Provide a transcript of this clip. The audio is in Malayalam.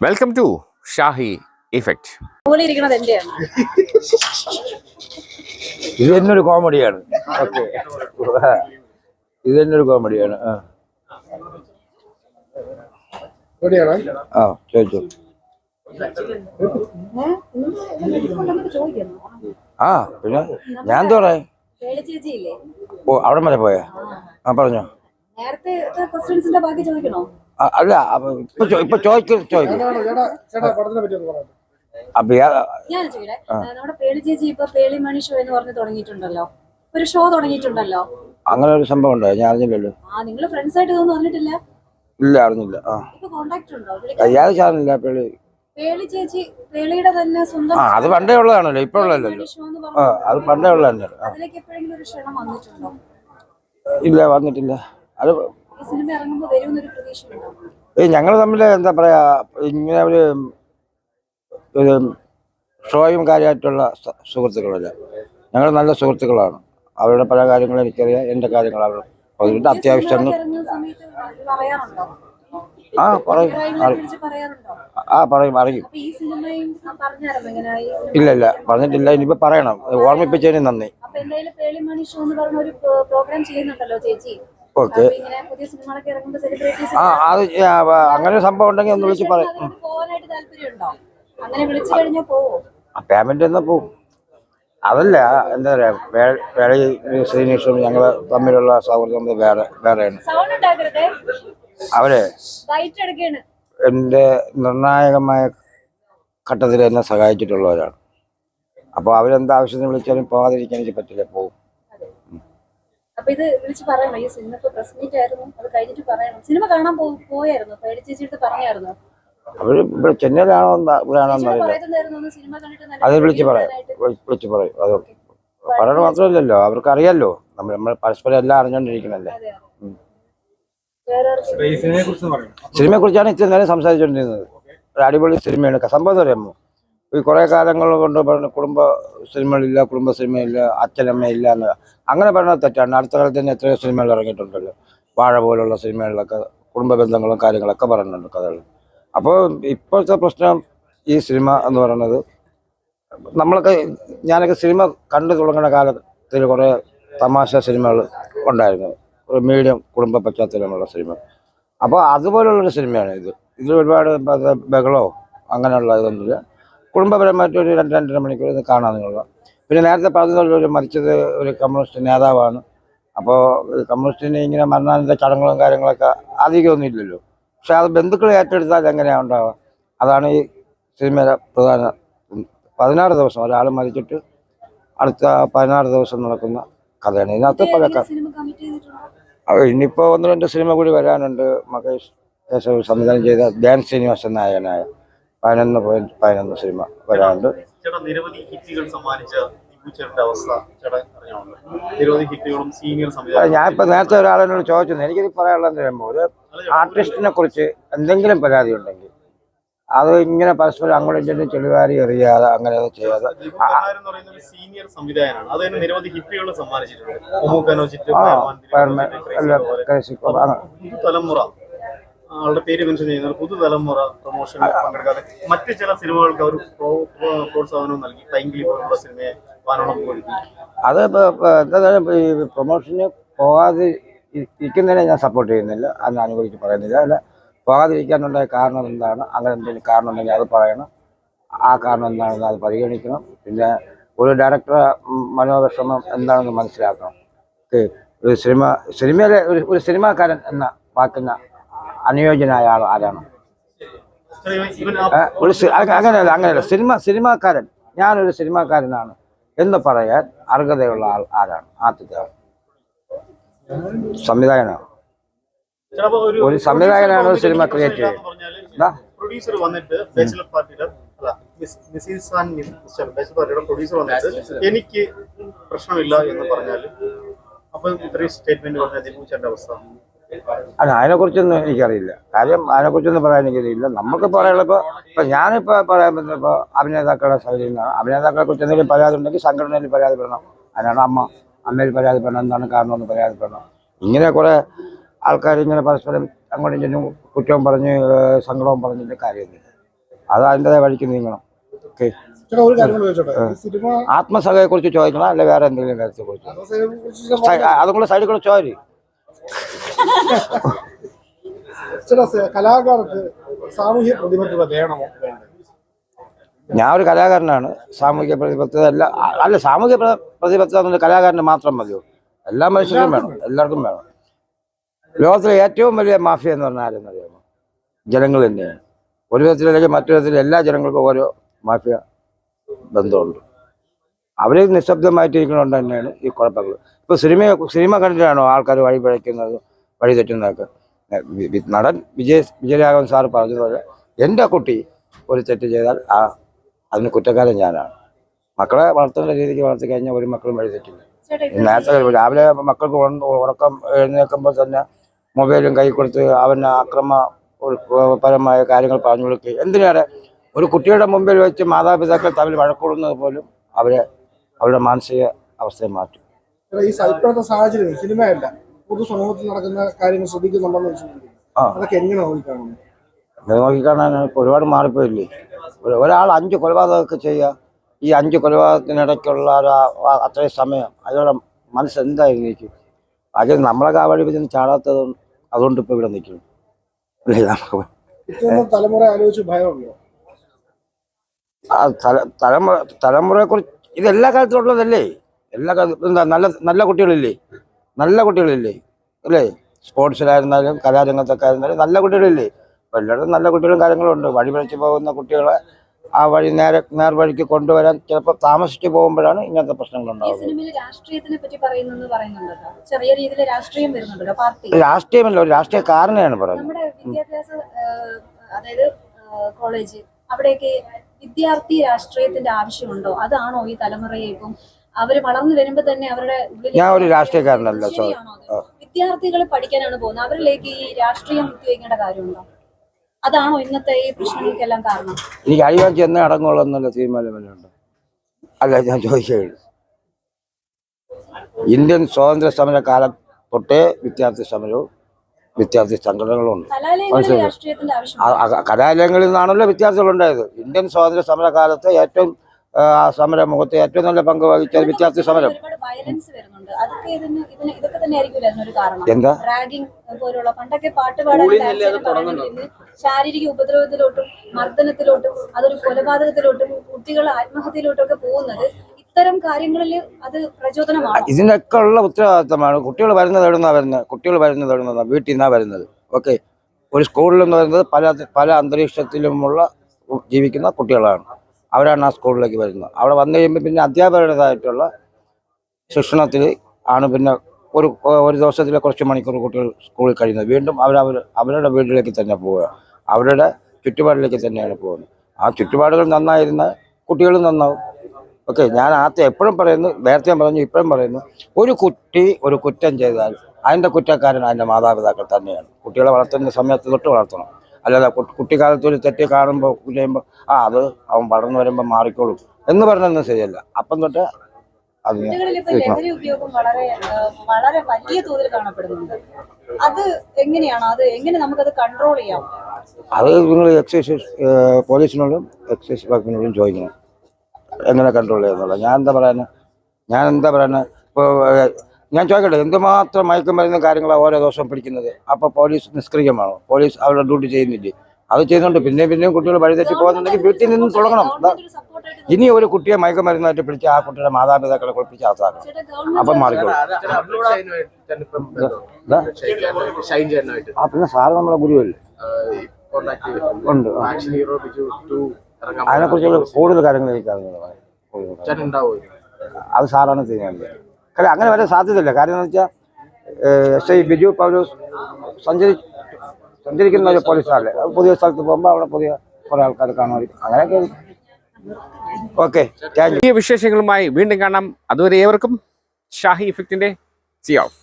വെൽക്കം ടു ഷാഹി ഇഫക്റ്റ് ഇതെന്നൊരു ഇത് തന്നെ ഒരു കോമഡിയാണ്. ഓക്കെ. ഇത് തന്നെ ഒരു കോമഡിയാണ്. ആ. ആ ചോദിച്ചു. ആ പിന്നെ ഞാൻ തോറേ ഓ അവിടെ വരെ പോയാ? ആ. പറഞ്ഞോ. നേരത്തെ ക്വസ്റ്റ്യൻസിന്റെ ബാക്കി ചോദിക്കണോ? അല്ല ഇപ്പൊ ചോദിക്കും ചോദിക്കും. അപ്പൊ ഇയാ- ഞാൻ ചോദിക്കട്ടെ? നമ്മുടെ പേളി ചേച്ചി ഇപ്പൊ പേളി മണി ഷോ എന്ന് പറഞ്ഞു തുടങ്ങിയിട്ടുണ്ടല്ലോ. ഒരു ഷോ തുടങ്ങിയിട്ടുണ്ടല്ലോ. അങ്ങനെ ഒരു സംഭവം ഉണ്ടോ? ഞാൻ അറിഞ്ഞില്ലല്ലോ. ആ നിങ്ങൾ ഫ്രണ്ട്സ് ആയിട്ട് ഇതൊന്നും ഇല്ല അറിഞ്ഞില്ല. ആ. കോണ്ടാക്ട് ഉണ്ടോ? വിളിക്കാൻ? അയാൾ ചാനലില്ല പേളി. പേളി ചേച്ചി പേളിയുടെ തന്നെ സ്വന്തം ആ അത് പണ്ടേ ഉള്ളതാണല്ലോ ഇപ്പൊ ഉള്ളതല്ലോ ആ അത് പണ്ടേ ഉള്ളതല്ലോ അതിലേക്ക് എപ്പോഴെങ്കിലും ഒരു ക്ഷണം വന്നിട്ടുണ്ടോ? ഇല്ല വന്നിട്ടില്ല. അത് സിനിമ ഇറങ്ങുമ്പോൾ വരുമെന്നൊരു ഞങ്ങൾ തമ്മിൽ എന്താ പറയാ ഇങ്ങനെ ഒരു ഒരു ഷോയും കാര്യമായിട്ടുള്ള സുഹൃത്തുക്കളല്ല. ഞങ്ങൾ നല്ല സുഹൃത്തുക്കളാണ്. അവരുടെ പല കാര്യങ്ങളും എനിക്കറിയാം. എന്റെ കാര്യങ്ങൾ അവർ അതുകൊണ്ട് അത്യാവശ്യം ആ പറയും. ആ പറയും അറിയും. ഇല്ല ഇല്ല പറഞ്ഞിട്ടില്ല. ഇനിയിപ്പോ പറയണം. ഓർമ്മിപ്പിച്ചതിന് നന്ദി. അപ്പൊ ഓക്കെ ആ അത് അങ്ങനെ ഒരു സംഭവം ഉണ്ടെങ്കിൽ ഒന്ന് വിളിച്ച് പറയും പേയ്മെന്റ് എന്നാ പോവും? അതല്ല എന്താ പറയാ വേളി ശ്രീനിഷും ഞങ്ങൾ തമ്മിലുള്ള സൗഹൃദം വേറെ വേറെയാണ്. അവരെ എന്റെ നിർണായകമായ ഘട്ടത്തിൽ എന്നെ സഹായിച്ചിട്ടുള്ളവരാണ്. അപ്പോൾ അവരെന്താവശ്യത്തിന് വിളിച്ചാലും പോകാതിരിക്കാൻ എനിക്ക് പറ്റില്ല പോകും അപ്പൊ ഇത് വിളിച്ച് പറയണോ? ഈ സിനിമ ഇപ്പൊ പ്രസ് മീറ്റ് ആയിരുന്നു അത് കഴിഞ്ഞിട്ട് പറയണം? സിനിമ കാണാൻ പോയായിരുന്നു? പേടി ചേച്ചിയുടെ പറഞ്ഞായിരുന്നു? അവർ ഇവിടെ ചെന്നൈയിലാണോ ഇവിടെയാണോ സിനിമ കണ്ടിട്ട് അത് വിളിച്ച് പറയാം വിളിച്ച് പറയും. അത് പറയണ മാത്രമല്ലല്ലോ അവർക്ക് അറിയാലോ നമ്മൾ നമ്മൾ പരസ്പരം എല്ലാം അറിഞ്ഞോണ്ടിരിക്കണല്ലേ. സിനിമയെ കുറിച്ചാണ് ഇത്രയും നേരം സംസാരിച്ചോണ്ടിരുന്നത്. ഒരു അടിപൊളി സിനിമയാണ് സംഭവം എന്ന് പറയുമ്പോൾ ഈ കുറേ കാലങ്ങൾ കൊണ്ട് പറഞ്ഞ കുടുംബ സിനിമകളില്ല കുടുംബ സിനിമയില്ല അച്ഛനമ്മയില്ല എന്ന് അങ്ങനെ പറയുന്നത് തെറ്റാണ്. അടുത്ത കാലത്ത് തന്നെ എത്രയോ സിനിമകൾ ഇറങ്ങിയിട്ടുണ്ടല്ലോ. വാഴ പോലുള്ള സിനിമകളിലൊക്കെ കുടുംബ ബന്ധങ്ങളും കാര്യങ്ങളൊക്കെ പറയുന്നുണ്ട് കഥകൾ അപ്പോൾ ഇപ്പോഴത്തെ പ്രശ്നം ഈ സിനിമ എന്ന് പറയുന്നത് നമ്മളൊക്കെ ഞാനൊക്കെ സിനിമ കണ്ടു തുടങ്ങുന്ന കാലത്തിൽ കുറേ തമാശ സിനിമകൾ ഉണ്ടായിരുന്നു. ഒരു മീഡിയം കുടുംബ പശ്ചാത്തലമുള്ള സിനിമ. അപ്പോൾ അതുപോലുള്ളൊരു സിനിമയാണ് ഇത്. ഇതിൽ ഒരുപാട് ബഹളോ അങ്ങനെയുള്ള ഇതൊന്നുമില്ല. കുടുംബപരമായിട്ട് ഒരു രണ്ട് രണ്ടര മണിക്കൂർ ഇത് കാണാൻ നിങ്ങൾക്ക് പിന്നെ നേരത്തെ പറഞ്ഞതൊരു മരിച്ചത് ഒരു കമ്മ്യൂണിസ്റ്റ് നേതാവാണ്. അപ്പോൾ കമ്മ്യൂണിസ്റ്റിന് ഇങ്ങനെ മരണാനന്ത ചടങ്ങുകളും കാര്യങ്ങളൊക്കെ അധികമൊന്നും ഇല്ലല്ലോ. പക്ഷെ അത് ബന്ധുക്കൾ ഏറ്റെടുത്താൽ എങ്ങനെയാണ് ഉണ്ടാവുക? അതാണ് ഈ സിനിമയുടെ പ്രധാന. പതിനാറ് ദിവസം ഒരാൾ മരിച്ചിട്ട് അടുത്ത പതിനാറ് ദിവസം നടക്കുന്ന കഥയാണ്. ഇതിനകത്ത് പല ഇനിയിപ്പോൾ ഒന്ന് രണ്ട് സിനിമ കൂടി വരാനുണ്ട്. മകേഷ് കേശവ് സംവിധാനം ചെയ്ത ധ്യാൻ ശ്രീനിവാസൻ നായകനായ പതിനൊന്ന് പോയിന്റ് പതിനൊന്ന് സിനിമ വരാണ്ട് നിരവധി ഹിറ്റുകൾ സമ്മാനിച്ച ഞാനിപ്പോൾ നേരത്തെ ഒരാളോട് ചോദിച്ചു എനിക്കിത് പറയാനുള്ളത് പറയുമ്പോൾ ഒരു ആർട്ടിസ്റ്റിനെ കുറിച്ച് എന്തെങ്കിലും പരാതി ഉണ്ടെങ്കിൽ അത് ഇങ്ങനെ പരസ്പരം അങ്ങോട്ടും ഇങ്ങോട്ടും ചെളിവാരി എറിയാതെ അങ്ങനെ അത് ചെയ്യാതെ സീനിയർ സംവിധായകനാണ് നിരവധി ഹിറ്റുകൾ സമ്മാനിച്ചിട്ടുണ്ട്. ഒമുക്കനോ ആളുടെ പേര് മെൻഷൻ ചെയ്യുന്നത് പുതുതലമുറ പ്രൊമോഷൻ പങ്കെടുക്കാതെ മറ്റു ചില സിനിമകൾക്ക് അവർ പ്രോ- പ്രോ- പ്രോത്സാഹനവും നൽകി. ടൈംഗിലി പോലുള്ള സിനിമയെ വാനോളം കൊടുത്തി അത് എന്താ പ്രൊമോഷന് പോകാതെ ഇരിക്കുന്നതിനെ ഞാൻ സപ്പോർട്ട് ചെയ്യുന്നില്ല. അത് അനുകൂലിച്ച് പറയുന്നില്ല. അല്ല പോകാതിരിക്കാനുണ്ടായ കാരണം എന്താണ്? അങ്ങനെ എന്തെങ്കിലും കാരണം ഉണ്ടെങ്കിൽ അത് പറയണം. ആ കാരണം എന്താണെന്ന് അത് പരിഗണിക്കണം. പിന്നെ ഒരു ഡയറക്ടർ മനോവിഷമം എന്താണെന്ന് മനസ്സിലാക്കണം. ഒരു സിനിമ സിനിമയിലെ ഒരു ഒരു സിനിമാക്കാരൻ എന്ന വാക്കിന് അനുയോജ്യനായ ആൾ ആരാണ്? ഒരു അങ്ങനെയല്ല അങ്ങനെയല്ല. സിനിമ സിനിമാക്കാരൻ. ഞാനൊരു സിനിമാക്കാരനാണ്. എന്ന് പറയാൻ അർഹതയുള്ള ആൾ ആരാണ്? ആദ്യത്തെ ആൾ. സംവിധായകനാണ്. ഒരു സംവിധായകനാണ് ഒരു സിനിമ ക്രിയേറ്റ് ചെയ്യുന്നത്. പ്രൊഡ്യൂസർ വന്നിട്ട് ബാച്ചിലർ പാർട്ടിയുടെ അല്ല miss- Mrs and Mr bachelor producer വന്നിട്ട് എനിക്ക് പ്രശ്നമില്ല എന്ന് പറഞ്ഞാൽ അപ്പൊ ഇത്രയും സ്റ്റേറ്റ്മെന്റ് പറഞ്ഞ ദിലീപ് ചേട്ടന്റെ അവസ്ഥ. അല്ല അതിനെക്കുറിച്ചൊന്നും എനിക്കറിയില്ല. കാര്യം അതിനെക്കുറിച്ചൊന്നും പറയാൻ എനിക്കറിയില്ല നമുക്ക് പറയാനുള്ള ഇപ്പോൾ ഇപ്പം ഞാനിപ്പോൾ പറയാൻ പറ്റുന്ന ഇപ്പോൾ അഭിനേതാക്കളുടെ ശൈലിയിൽ നിന്നാണ് അഭിനേതാക്കളെ കുറിച്ച് എന്തെങ്കിലും പരാതി ഉണ്ടെങ്കിൽ സംഘടനയിൽ പരാതിപ്പെടണം. അതിനാണ് അമ്മ അമ്മയിൽ പരാതിപ്പെടണം. എന്താണ് കാരണമെന്ന് പരാതിപ്പെടണം. ഇങ്ങനെ കുറേ ആൾക്കാർ ഇങ്ങനെ പരസ്പരം അങ്ങോട്ടും ഇങ്ങോട്ടും കുറ്റവും പറഞ്ഞ് സങ്കടവും പറഞ്ഞിട്ട് കാര്യമൊന്നുമില്ല. അത് അതിന്റെതായ വഴിക്ക് നീങ്ങണം. ഓക്കെ? ആത്മസഭയെ കുറിച്ച് ചോദിക്കണം? അല്ലെ വേറെ എന്തെങ്കിലും കാര്യത്തെ കുറിച്ച് കുറിച്ച് അതും കൂടെ സൈഡിൽ കൂടെ ചോദി സ- കലാകാർക്ക് സാമൂഹ്യ പ്രതിബദ്ധത വേണമോ? വേണ്ടേ? ഞാൻ ഒരു കലാകാരനാണ്. സാമൂഹിക പ്രതിബദ്ധത അല്ല അല്ല സാമൂഹിക പ്ര- പ്രതിബദ്ധത കലാകാരന് മാത്രം മതിയോ? എല്ലാ മനുഷ്യരും വേണം എല്ലാവർക്കും വേണം. ലോകത്തിലെ ഏറ്റവും വലിയ മാഫിയ എന്ന് പറഞ്ഞാൽ ആരെന്ന് അറിയാമോ? ജനങ്ങൾ തന്നെയാണ്. ഒരു വിധത്തിലല്ലെങ്കിൽ മറ്റു വിധത്തിൽ എല്ലാ ജനങ്ങൾക്കും ഓരോ മാഫിയ ബന്ധമുണ്ട്. അവർ നിശബ്ദമായിട്ടിരിക്കുന്നതുകൊണ്ട് തന്നെയാണ് ഈ കുഴപ്പങ്ങൾ. ഇപ്പോൾ സിനിമ സിനിമ കണ്ടിട്ടാണോ ആൾക്കാർ വഴി പിഴയ്ക്കുന്നത്? വഴി തെറ്റുന്നതൊക്കെ ഏ, വി- വി- നടൻ വിജയ് വിജയരാഘവൻ സാർ പറഞ്ഞതുപോലെ എന്റെ കുട്ടി ഒരു തെറ്റ് ചെയ്താൽ ആ അതിന് കുറ്റക്കാരൻ ഞാനാണ്. മക്കളെ വളർത്തുന്ന രീതിക്ക് വളർത്തി കഴിഞ്ഞാൽ ഒരു മക്കളും വഴി തെറ്റില്ല ചേട്ടാ ഇത് നേരത്തെ രാവിലെ മക്കൾക്ക് ഉറക്കം എഴുന്നേൽക്കുമ്പോൾ തന്നെ മൊബൈലും കൈ കൊടുത്ത് അവന് അക്രമ പരമായ കാര്യങ്ങൾ പറഞ്ഞു കൊടുക്കുക എന്തിനേറെ ഒരു കുട്ടിയുടെ മുമ്പിൽ വെച്ച് മാതാപിതാക്കൾ തമ്മിൽ വഴക്കൂടുന്നത് പോലും അവരെ അവരുടെ മാനസിക അവസ്ഥയെ മാറ്റും. ഈ സാഹചര്യം സിനിമയല്ല. പൊതുസമൂഹത്തിൽ നടക്കുന്ന കാര്യങ്ങൾ ശ്രദ്ധിക്കുന്നുണ്ടെന്ന് ആ. അതൊക്കെ എങ്ങനെ നോക്കിക്കാണുന്നു? നോക്കിക്കാണാൻ ഒരുപാട് മാറിപ്പോയില്ലേ? ഒരു- ഒരാൾ അഞ്ച് കൊലപാതകമൊക്കെ ചെയ്യുക ഈ അഞ്ച് കൊലപാതകത്തിനിടയ്ക്കുള്ള ഒരു അത്രയും സമയം അയാളുടെ മനസ്സ് എന്തായിരിക്കും? അത് നമ്മളെ ആ വഴി ചെന്ന് ചാടാത്തത് അതുകൊണ്ട് ഇപ്പോൾ ഇവിടെ നിൽക്കുന്നു. തലമുറ ആലോചിച്ച് ഭയമുണ്ടോ? ആ തല തലമുറ തലമുറയെ കുറിച്ച് ഇത് എല്ലാ കാലത്തുള്ളതല്ലേ എല്ലാ നല്ല നല്ല കുട്ടികളില്ലേ? നല്ല കുട്ടികളില്ലേ? അല്ലേ? സ്പോർട്സിലായിരുന്നാലും കലാരംഗത്തൊക്കെ ആയിരുന്നാലും നല്ല കുട്ടികളില്ലേ? എല്ലായിടത്തും നല്ല കുട്ടികളും കാര്യങ്ങളും ഉണ്ട് വഴി പിഴച്ച് പോകുന്ന കുട്ടികളെ ആ വഴി നേരെ നേർവഴിക്ക് കൊണ്ടുവരാൻ ചിലപ്പോൾ താമസിച്ച് പോകുമ്പോഴാണ് ഇങ്ങനത്തെ പ്രശ്നങ്ങൾ ഉണ്ടാകുന്നത് രാഷ്ട്രീയം രാഷ്ട്രീയമല്ല ഒരു രാഷ്ട്രീയക്കാരനെയാണ് പറയുന്നത്. അതായത് കോളേജ് അവിടെയൊക്കെ വിദ്യാർത്ഥി രാഷ്ട്രീയത്തിന്റെ ആവശ്യമുണ്ടോ? അതാണോ ഈ തലമുറയെ ഇപ്പം അവർ വളർന്നു വരുമ്പോ തന്നെ അവരുടെ ഉള്ളിൽ ഞാൻ ഒരു രാഷ്ട്രീയക്കാരനല്ല, സോ- ശരിയാണോ അത്? വിദ്യാർത്ഥികൾ പഠിക്കാനാണ് പോകുന്നത്. അവരിലേക്ക് ഈ രാഷ്ട്രീയം കുത്തിവെക്കേണ്ട കാര്യമുണ്ടോ? അതാണോ ഇന്നത്തെ ഈ പ്രശ്നങ്ങൾക്കെല്ലാം കാരണം? എനിക്ക് അഴിവാൻ ചെന്ന് അടങ്ങുള്ളൂ എന്നുള്ള തീരുമാനം അല്ല ഞാൻ ചോദിക്കുകയുള്ളൂ ഇന്ത്യൻ സ്വാതന്ത്ര്യ സമര കാലം തൊട്ടേ വിദ്യാർത്ഥി സമരവും വിദ്യാർത്ഥി സംഘടനകളും ഉണ്ട്. കലാലയങ്ങളിൽ മനസ്സിലായി. രാഷ്ട്രീയത്തിന്റെ ആ- ആ കലാലയങ്ങളിൽ നിന്നാണല്ലോ വിദ്യാർത്ഥികൾ ഉണ്ടായത് ഇന്ത്യൻ സ്വാതന്ത്ര്യ സമര കാലത്ത് ഏറ്റവും ആ, സമരമുഖത്ത് ഏറ്റവും നല്ല പങ്ക് വഹിച്ച വിദ്യാർത്ഥി സമരം. ഒരുപാട് വയലൻസ് വരുന്നുണ്ട്. അതൊക്കെ ഇതിന് ഇതിന് തന്നെ ആയിരിക്കും കാരണം. എന്താ? ശാരീരിക ഉപദ്രവത്തിലോട്ടും മർദ്ദനത്തിലോട്ടും അതൊരു കൊലപാതകത്തിലോട്ടും കുട്ടികൾ ആത്മഹത്യയിലോട്ടും ഒക്കെ പോകുന്നത് ഇത്തരം കാര്യങ്ങളിൽ അത് പ്രചോദനമാണ്? ഇതിനൊക്കെ ഉള്ള ഉത്തരവാദിത്തമാണ്. കുട്ടികൾ വരുന്നത് എവിടുന്നാ വരുന്നത്? കുട്ടികൾ വരുന്നത് എവിടെ വീട്ടിൽ നിന്നാ വരുന്നത്. ഓക്കെ ഒരു സ്കൂളിൽ എന്ന് പറയുന്നത് പല പല അന്തരീക്ഷത്തിലുമുള്ള ജീവിക്കുന്ന കുട്ടികളാണ്. അവരാണ് ആ സ്കൂളിലേക്ക് വരുന്നത്. അവിടെ വന്നു കഴിയുമ്പോൾ പിന്നെ അധ്യാപകരുടേതായിട്ടുള്ള ശിക്ഷണത്തിൽ ആണ് പിന്നെ ഒരു ഒരു ദിവസത്തിലെ കുറച്ച് മണിക്കൂർ കുട്ടികൾ സ്കൂളിൽ കഴിയുന്നത്. വീണ്ടും അവരവർ അവരുടെ വീട്ടിലേക്ക് തന്നെ പോവുക. അവരുടെ ചുറ്റുപാടിലേക്ക് തന്നെയാണ് പോകുന്നത്. ആ ചുറ്റുപാടുകൾ നന്നായിരുന്ന കുട്ടികളും നന്നാവും. ഓക്കെ ഞാൻ ആദ്യം എപ്പോഴും പറയുന്നു നേരത്തെ പറഞ്ഞു ഇപ്പോഴും പറയുന്നു ഒരു കുട്ടി ഒരു കുറ്റം ചെയ്താൽ അതിന്റെ കുറ്റക്കാരൻ അതിന്റെ മാതാപിതാക്കൾ തന്നെയാണ്. കുട്ടികളെ വളർത്തുന്ന സമയത്ത് തൊട്ട് വളർത്തണം. അല്ലാതെ കുട്ടിക്കാലത്ത് ഒരു തെറ്റ് കാണുമ്പോൾ ചെയ്യുമ്പോൾ ആ അത് അവൻ വളർന്നു വരുമ്പോൾ മാറിക്കോളും എന്ന് പറഞ്ഞൊന്നും ശരിയല്ല. അപ്പം തൊട്ട് ലഹരി ഉപയോഗം വളരെ വളരെ വലിയ തോതിൽ കാണപ്പെടുന്നുണ്ട്. അത് എങ്ങനെയാണ്? അത് എങ്ങനെ നമുക്കത് കൺട്രോൾ ചെയ്യാം? അത് നിങ്ങൾ എക്സൈസ് പോലീസിനോടും എക്സൈസ് വകുപ്പിനോടും ചോദിക്കണം. എങ്ങനെ കൺട്രോൾ ചെയ്യുന്നുള്ളത്. ഞാൻ എന്താ പറയുന്നത് ഞാൻ എന്താ പറയുന്നത് ഇപ്പോൾ ഞാൻ ചോദിക്കട്ടെ എന്തുമാത്രം മയക്കുമരുന്ന് കാര്യങ്ങളാണ് ഓരോ ദിവസവും പിടിക്കുന്നത്? അപ്പോൾ പോലീസ് നിഷ്ക്രിയമാണോ? പോലീസ് അവരുടെ ഡ്യൂട്ടി ചെയ്യുന്നില്ലേ? അത് ചെയ്യുന്നുണ്ട്. പിന്നെയും പിന്നെയും കുട്ടികൾ വഴിതെറ്റി പോകുന്നുണ്ടെങ്കിൽ വീട്ടിൽ നിന്ന് തുടങ്ങണം. ഇനി ഒരു കുട്ടിയെ മയക്കുമരുന്നായിട്ട് പിടിച്ച് ആ കുട്ടിയുടെ മാതാപിതാക്കളെ കുളിപ്പിച്ച് അകത്താക്കണം അപ്പം മാറിക്കോളും. ആ പിന്നെ സാറ് നമ്മളെ ഗുരുവല്ലേ? ഉണ്ട് അതിനെക്കുറിച്ചുള്ള കൂടുതൽ കാര്യങ്ങൾ എനിക്ക് ഉണ്ടാവും അത് സാറാണ് തീരുമാനിക്കുന്നത് കാര്യം അങ്ങനെ വരാൻ സാധ്യതയില്ല. കാര്യം എന്ന് വെച്ചാൽ എസ് ഐ ബിജു പൗലോസ് സഞ്ചരി സഞ്ചരിക്കുന്ന ഒരു പോലീസാണല്ലേ പുതിയ സ്ഥലത്ത് പോകുമ്പോൾ അവിടെ പുതിയ കുറേ ആൾക്കാർ കാണുമായിരിക്കും. അങ്ങനെയൊക്കെ ഓക്കെ പുതിയ വിശേഷങ്ങളുമായി വീണ്ടും കാണാം. അതുവരെ ഏവർക്കും ഷാഹി ഇഫക്റ്റിന്റെ സി ഓഫ്